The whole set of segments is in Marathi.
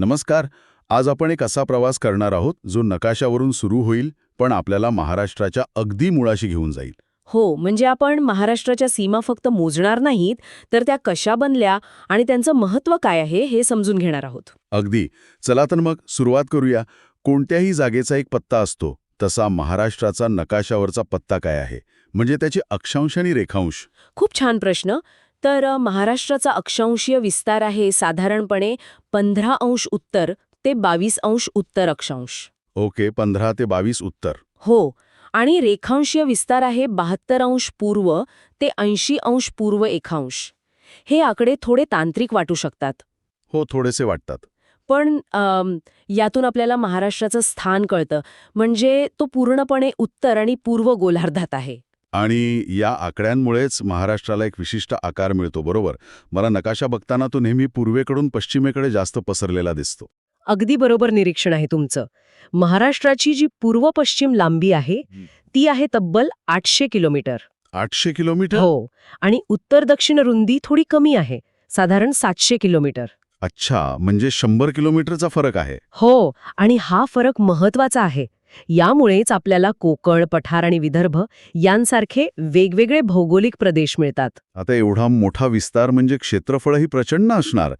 नमस्कार. आज आपण एक असा प्रवास करणार आहोत जो नकाशावरून सुरू होईल पण आपल्याला महाराष्ट्राच्या अगदी मुळाशी घेऊन जाईल. हो म्हणजे आपण महाराष्ट्राच्या सीमा फक्त मोजणार नाहीत तर त्या कशा बनल्या आणि त्यांचं महत्त्व काय आहे हे समजून घेणार आहोत. अगदी. चला तर मग सुरुवात करूया. कोणत्याही जागेचा एक पत्ता असतो तसा महाराष्ट्राचा नकाशावरचा पत्ता काय आहे? म्हणजे त्याचे अक्षांश आणि रेखांश? खूप छान प्रश्न. तर महाराष्ट्राचा अक्षांशीय विस्तार आहे साधारणपणे पंधरा अंश उत्तर ते बावीस अंश उत्तर अक्षांश. ओके पंधरा ते बावीस उत्तर. हो आणि रेखांशीय विस्तार आहे बहात्तर अंश पूर्व ते ऐंशी अंश पूर्व एकांश. हे आकडे थोडे तांत्रिक वाटू शकतात. हो थोडेसे वाटतात. पण यातून आपल्याला महाराष्ट्राचं स्थान कळतं. म्हणजे तो पूर्णपणे उत्तर आणि पूर्व गोलार्धात आहे. आणि या आकड्यांमुळेच महाराष्ट्राला एक विशिष्ट आकार मिळतो बरोबर? मला नकाशा बघताना तो नेहमी पूर्वेकडून पश्चिमेकडे जास्त पसरलेला दिसतो. अगदी बरोबर निरीक्षण आहे तुमचं. महाराष्ट्राची जी पूर्व पश्चिम लांबी आहे. ती आहे तब्बल आठशे किलोमीटर. आठशे किलोमीटर? हो. आणि उत्तर दक्षिण रुंदी थोडी कमी आहे साधारण सातशे किलोमीटर. अच्छा म्हणजे शंभर किलोमीटरचा फरक आहे. हो आणि हा फरक महत्त्वाचा आहे. यामुळेच आपल्याला कोकण पठार आणि विदर्भ यांसारखे वेगवेगळे भौगोलिक प्रदेश मिळतात. आता एवढा मोठा विस्तार म्हणजे क्षेत्रफळही प्रचंड असणार.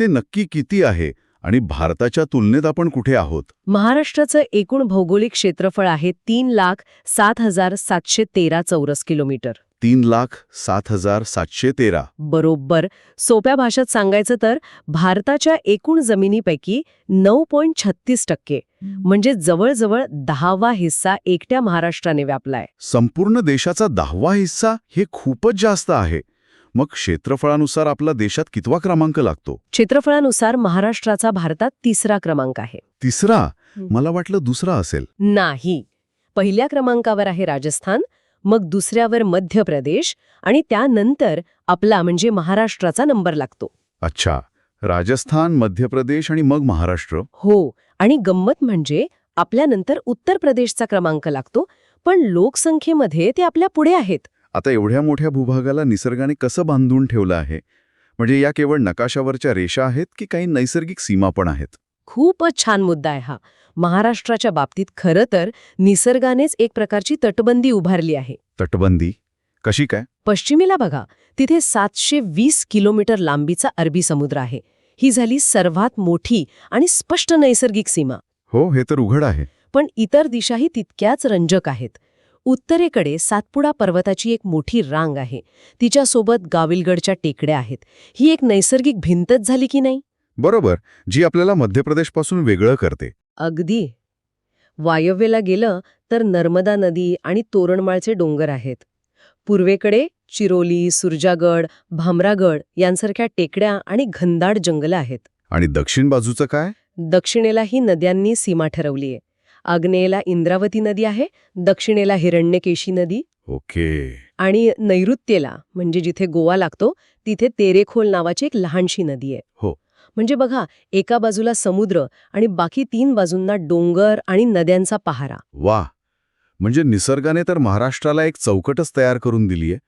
ते नक्की किती आहे आणि भारताच्या तुलनेत आपण कुठे आहोत? महाराष्ट्राचं एकूण भौगोलिक क्षेत्रफळ आहे तीन लाख सात हजार सातशे तेरा चौरस किलोमीटर. तीन लाख सात हजार सातशे तेरा. बरोबर. सोप्या भाषेत सांगायचं तर भारताच्या एकूण जमिनीपैकी नऊ पॉईंट छत्तीस टक्के म्हणजे जवळजवळ दहावा हिस्सा एकट्या महाराष्ट्राने व्यापलाय. संपूर्ण देशाचा दहावा हिस्सा हे खूपच जास्त आहे. मग क्षेत्रफळानुसार आपला देशात कितवा क्रमांक लागतो? क्षेत्रफळानुसार महाराष्ट्राचा भारतात तिसरा क्रमांक आहे. तिसरा. मला वाटलं दुसरा असेल. नाही. पहिल्या क्रमांकावर आहे राजस्थान मग दुसऱ्यावर मध्य प्रदेश आणि त्यानंतर आपला म्हणजे महाराष्ट्राचा नंबर लागतो. अच्छा. राजस्थान मध्य प्रदेश आणि मग महाराष्ट्र? हो. आणि गंमत म्हणजे आपल्यानंतर उत्तर प्रदेशचा क्रमांक लागतो पण लोकसंख्येमध्ये ते आपल्या पुढे आहेत. आता एवढ्या मोठ्या भूभागाला निसर्गाने कसं बांधून ठेवलं आहे? म्हणजे या केवळ नकाशावरच्या रेषा आहेत की काही नैसर्गिक सीमा पण आहेत? खूपच छान मुद्दा आहे हा. महाराष्ट्राच्या बाबतीत खरं तर निसर्गानेच एक प्रकारची तटबंदी उभारली आहे. तटबंदी? कशी काय? पश्चिमेला बघा तिथे सातशे वीस किलोमीटर लांबीचा अरबी समुद्र आहे. ही झाली सर्वात मोठी आणि स्पष्ट नैसर्गिक सीमा. हो हे तर उघड आहे. पण इतर दिशाही तितक्याच रंजक आहेत. उत्तरेकडे सातपुडा पर्वताची एक मोठी रांग आहे. तिच्यासोबत गाविलगडच्या टेकड्या आहेत. ही एक नैसर्गिक भिंतच झाली की नाही? बरोबर जी आपल्याला मध्य प्रदेशपासून वेगळं करते. अगदी. वायव्येला गेलं तर नर्मदा नदी आणि तोरणमाळचे डोंगर आहेत. पूर्वेकडे चिरोली सुरजागड भामरागड यांसारख्या टेकड्या आणि घनदाट जंगलं आहेत. आणि दक्षिण बाजूचं काय? दक्षिणेलाही नद्यांनी सीमा ठरवलीये आग्नेयेला इंद्रावती नदी आहे दक्षिणेला हिरण्यकेशी नदी ओके. आणि नैऋत्येला म्हणजे जिथे गोवा लागतो तिथे तेरेखोल नावाची एक लहानशी नदी आहे. हो. म्हणजे बघा एका बाजूला समुद्र आणि बाकी तीन बाजूंना डोंगर आणि नद्यांचा पहारा. वा! म्हणजे निसर्गाने तर महाराष्ट्राला एक चौकटच तयार करून दिलीये.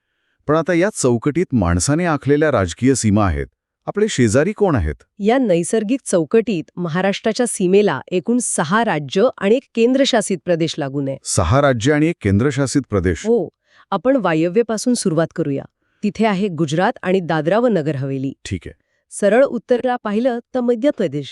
पण आता या चौकटीत माणसाने आखलेल्या राजकीय सीमा आहेत. आपले शेजारी कोण आहेत? या नैसर्गिक चौकटीत महाराष्ट्राच्या सीमेला एकूण सहा राज्य आणि एक केंद्रशासित प्रदेश लागून आहे. सहा राज्य आणि एक केंद्रशासित प्रदेश. हो आपण वायव्येपासून सुरुवात करूया. तिथे आहे गुजरात आणि दादरा व नगर हवेली. ठीक आहे. सरळ उत्तरेला पाहिलं तर मध्य प्रदेश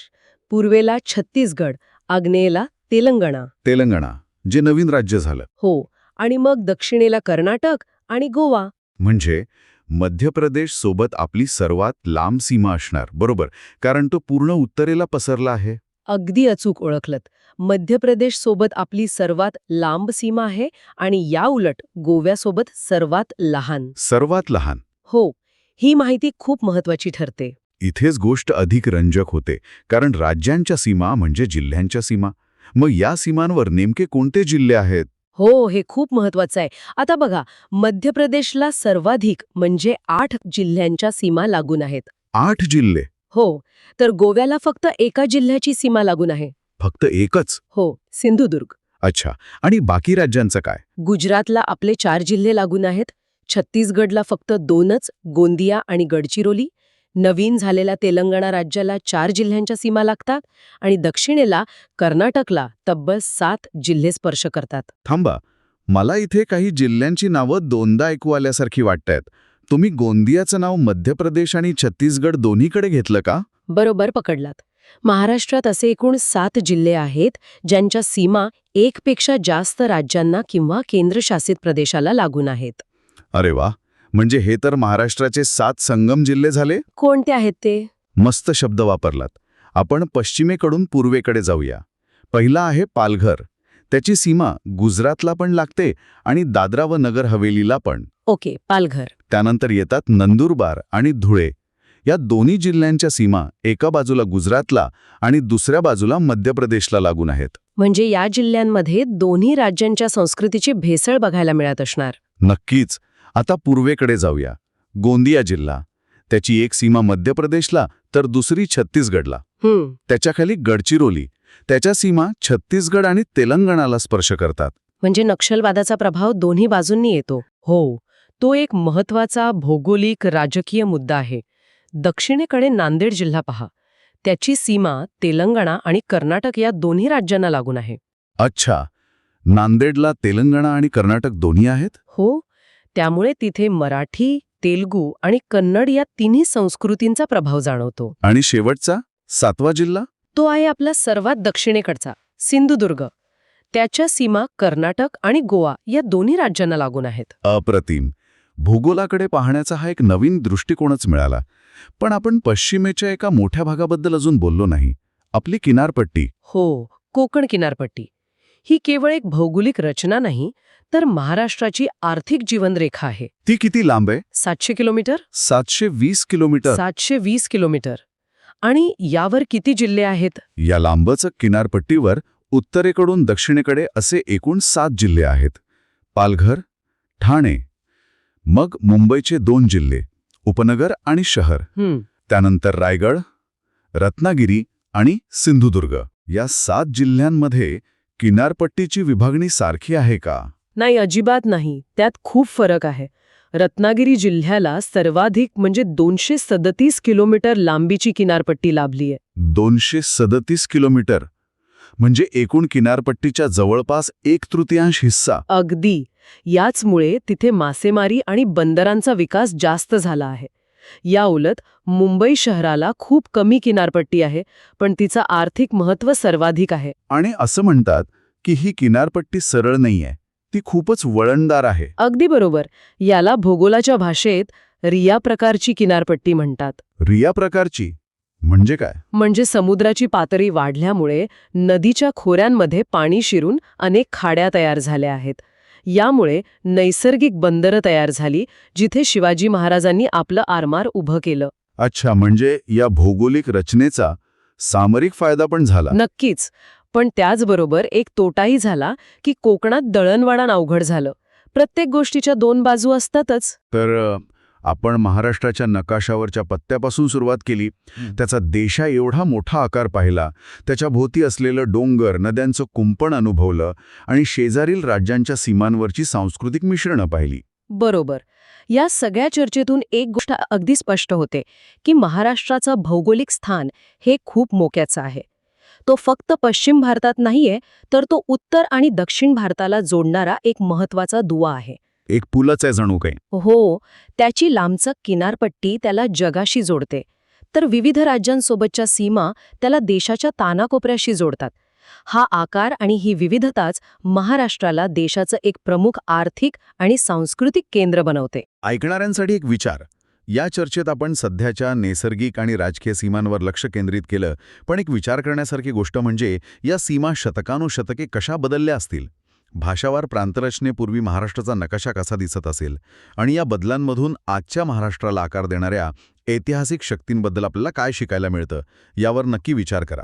पूर्वेला छत्तीसगड आग्नेयेला तेलंगणा. तेलंगणा जे नवीन राज्य झालं. हो आणि मग दक्षिणेला कर्नाटक आणि गोवा. म्हणजे मध्य प्रदेश सोबत आपली सर्वात लांब सीमा असणार बरोबर? कारण तो पूर्ण उत्तरेला पसरला आहे. अगदी अचूक ओळखलत. मध्य प्रदेश सोबत आपली सर्वात लांब सीमा आहे आणि या उलट गोव्यासोबत सर्वात लहान. सर्वात लहान. हो ही माहिती खूप महत्वाची ठरते. इथेच गोष्ट अधिक रंजक होते. कारण राज्यांच्या सीमा म्हणजे जिल्ह्यांच्या सीमा. मग या सीमांवर नेमके कोणते जिल्हे आहेत? हो हे खूप महत्वाचं आहे. आता बघा मध्य प्रदेशला सर्वाधिक म्हणजे आठ जिल्ह्यांच्या सीमा लागून आहेत. आठ जिल्हे? हो तर गोव्याला फक्त एका जिल्ह्याची सीमा लागून आहे. फक्त एकच? हो सिंधुदुर्ग. अच्छा आणि बाकी राज्यांचं काय? गुजरातला आपले चार जिल्हे लागून आहेत. छत्तीसगडला फक्त दोनच गोंदिया आणि गडचिरोली. नवीन झालेल्या तेलंगणा राज्याला चार जिल्ह्यांच्या सीमा लागतात आणि दक्षिणेला कर्नाटकला तब्बल सात जिल्हे स्पर्श करतात. थांबा मला इथे काही जिल्ह्यांची नावं दोनदा ऐकू आल्यासारखी वाटतायत तुम्ही गोंदियाचं नाव मध्य प्रदेश आणि छत्तीसगड दोन्हीकडे घेतलं का? बरोबर पकडलात. महाराष्ट्रात असे एकूण सात जिल्हे आहेत ज्यांच्या सीमा एकपेक्षा जास्त राज्यांना किंवा केंद्रशासित प्रदेशाला लागून आहेत. अरे वा! म्हणजे हे तर महाराष्ट्राचे सात संगम जिल्हे झाले? कोणते आहेत ते? मस्त शब्द वापरलात. आपण पश्चिमेकडून पूर्वेकडे जाऊया. पहिला आहे पालघर. त्याची सीमा गुजरातला पण लागते आणि दादरा व नगर हवेलीला पण. ओके पालघर. त्यानंतर येतात नंदुरबार आणि धुळे. या दोन्ही जिल्ह्यांच्या सीमा एका बाजूला गुजरातला आणि दुसऱ्या बाजूला मध्य प्रदेशला लागून आहेत. म्हणजे या जिल्ह्यांमध्ये दोन्ही राज्यांच्या संस्कृतीची भेसळ बघायला मिळत असणार. नक्कीच. आता पूर्वेकडे जाऊया. गोंदिया जिल्हा. त्याची एक सीमा मध्य प्रदेशला तर दुसरी छत्तीसगडला. त्याच्याखाली गडचिरोली. त्याच्या सीमा छत्तीसगड आणि तेलंगणाला स्पर्श करतात. म्हणजे नक्षलवादाचा प्रभाव दोन्ही बाजूंनी येतो. हो तो एक महत्त्वाचा भौगोलिक राजकीय मुद्दा आहे. दक्षिणेकडे नांदेड जिल्हा पहा. त्याची सीमा तेलंगणा आणि कर्नाटक या दोन्ही राज्यांना लागून आहे. अच्छा. नांदेडला तेलंगणा आणि कर्नाटक दोन्ही आहेत? हो. त्यामुळे तिथे मराठी तेलगू आणि कन्नड या तिन्ही संस्कृतींचा प्रभाव जाणवतो. आणि शेवटचा सातवा जिल्हा? तो आहे आपला सर्वात दक्षिणेकडचा सिंधुदुर्ग. त्याच्या सीमा कर्नाटक आणि गोवा या दोन्ही राज्यांना लागून आहेत. अप्रतिम. भूगोलाकडे पाहण्याचा हा एक नवीन दृष्टिकोनच मिळाला. पण आपण पश्चिमेच्या एका मोठ्या भागाबद्दल अजून बोललो नाही. आपली किनारपट्टी. हो कोकण किनारपट्टी. ही केवळ एक भौगोलिक रचना नाही तर महाराष्ट्राची आर्थिक जीवनरेखा आहे. ती किती लांब आहे? सातशे किलोमीटर? सातशे वीस किलोमीटर. सातशे वीस किलोमीटर. आणि यावर किती जिल्हे आहेत? या लांबच किनारपट्टीवर उत्तरेकडून दक्षिणेकडे असे एकूण सात जिल्हे आहेत. पालघर ठाणे मग मुंबईचे दोन जिल्हे उपनगर आणि शहर. त्यानंतर रायगड रत्नागिरी आणि सिंधुदुर्ग. या सात जिल्ह्यांमध्ये किनारपट्टीची विभागणी सारखी आहे का? नाही अजिबात नाही. त्यात खूप फरक आहे. रत्नागिरी जिल्ह्याला सर्वाधिक म्हणजे दोनशे सदतीस किलोमीटर लांबीची किनारपट्टी लाभली आहे. दोनशे सदतीस किलोमीटर? म्हणजे एकूण किनारपट्टीच्या जवळपास एक तृतीयांश हिस्सा. अगदी. याचमुळे तिथे मासेमारी आणि बंदरांचा विकास जास्त झाला आहे. या उलट मुंबई शहराला खूप कमी किनारपट्टी आहे पण तिचं आर्थिक महत्त्व सर्वाधिक आहे. आणि असं म्हणतात की ही किनारपट्टी सरळ नाहीये ती खूपच वळणदार आहे. अगदी बरोबर. याला भूगोलाच्या भाषेत रिया प्रकारची किनारपट्टी म्हणतात. रिया प्रकारची? म्हणजे काय? म्हणजे समुद्राची पातळी वाढल्यामुळे नदीच्या खोऱ्यांमध्ये पाणी शिरून अनेक खाड्या तयार झाल्या आहेत. यामुळे नैसर्गिक बंदरं तयार झाली जिथे शिवाजी महाराजांनी आपलं आरमार उभं केलं. अच्छा म्हणजे या भौगोलिक रचनेचा सामरिक फायदा पण झाला. नक्कीच. पण त्याचबरोबर एक तोटाही झाला की कोकणात दळणवळण अवघड झालं. प्रत्येक गोष्टीच्या दोन बाजू असतातच. तर आपण महाराष्ट्राच्या नकाशावरच्या पत्त्यापासून सुरुवात केली. त्याचा देशा एवढा मोठा आकार पाहिला. त्याच्या भोवती असलेलं डोंगर नद्यांचं कुंपण अनुभवलं आणि शेजारील राज्यांच्या सीमांवरची सांस्कृतिक मिश्रणं पाहिली. बरोबर. या सगळ्या चर्चेतून एक गोष्ट अगदी स्पष्ट होते की महाराष्ट्राचं भौगोलिक स्थान हे खूप मोक्याचं आहे. तो फक्त पश्चिम भारतात नाहीये तर तो उत्तर आणि दक्षिण भारताला जोडणारा एक महत्त्वाचा दुवा आहे. एक पुलच आहे जणू काही. हो त्याची लांबचक किनारपट्टी त्याला जगाशी जोडते. तर विविध राज्यांसोबतच्या सीमा त्याला देशाच्या तानाकोपऱ्याशी जोडतात. हा आकार आणि ही विविधताच महाराष्ट्राला देशाचं एक प्रमुख आर्थिक आणि सांस्कृतिक केंद्र बनवते. ऐकणाऱ्यांसाठी एक विचार. या चर्चेत आपण सध्याच्या नैसर्गिक आणि राजकीय सीमांवर लक्ष केंद्रित केलं पण एक विचार करण्यासारखी गोष्ट म्हणजे या सीमा शतकानुशतके कशा बदलल्या असतील? भाषावार प्रांतरचनेपूर्वी महाराष्ट्राचा नकाशा कसा दिसत असेल आणि या बदलांमधून आजच्या महाराष्ट्राला आकार देणाऱ्या ऐतिहासिक शक्तींबद्दल आपल्याला काय शिकायला मिळतं यावर नक्की विचार करा.